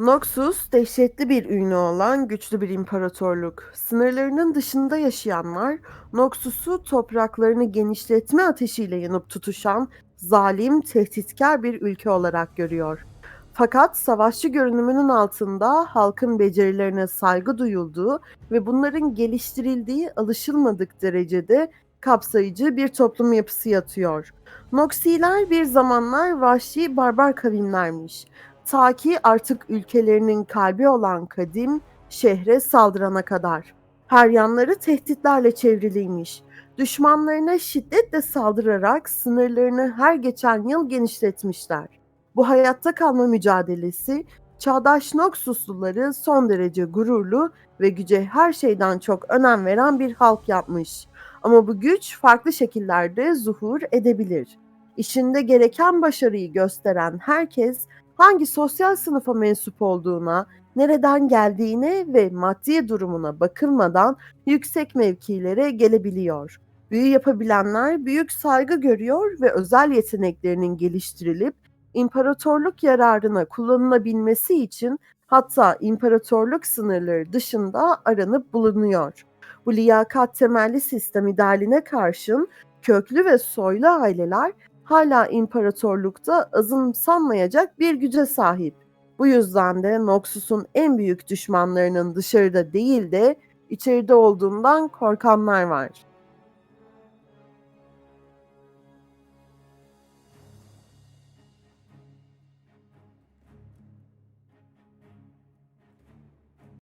Noxus, dehşetli bir ünlü olan güçlü bir imparatorluk. Sınırlarının dışında yaşayanlar, Noxus'u topraklarını genişletme ateşiyle yanıp tutuşan zalim, tehditkar bir ülke olarak görüyor. Fakat savaşçı görünümünün altında halkın becerilerine saygı duyulduğu ve bunların geliştirildiği alışılmadık derecede kapsayıcı bir toplum yapısı yatıyor. Noxiler bir zamanlar vahşi barbar kavimlermiş. Ta ki artık ülkelerinin kalbi olan kadim şehre saldırana kadar. Her yanları tehditlerle çevriliymiş. Düşmanlarına şiddetle saldırarak sınırlarını her geçen yıl genişletmişler. Bu hayatta kalma mücadelesi çağdaş Noxusluları son derece gururlu ve güce her şeyden çok önem veren bir halk yapmış. Ama bu güç farklı şekillerde zuhur edebilir. İşinde gereken başarıyı gösteren herkes hangi sosyal sınıfa mensup olduğuna, nereden geldiğine ve maddi durumuna bakılmadan yüksek mevkilere gelebiliyor. Büyü yapabilenler büyük saygı görüyor ve özel yeteneklerinin geliştirilip imparatorluk yararına kullanılabilmesi için hatta imparatorluk sınırları dışında aranıp bulunuyor. Bu liyakat temelli sistem idealine karşın köklü ve soylu aileler hala imparatorlukta azımsanmayacak bir güce sahip. Bu yüzden de Noxus'un en büyük düşmanlarının dışarıda değil de içeride olduğundan korkanlar var.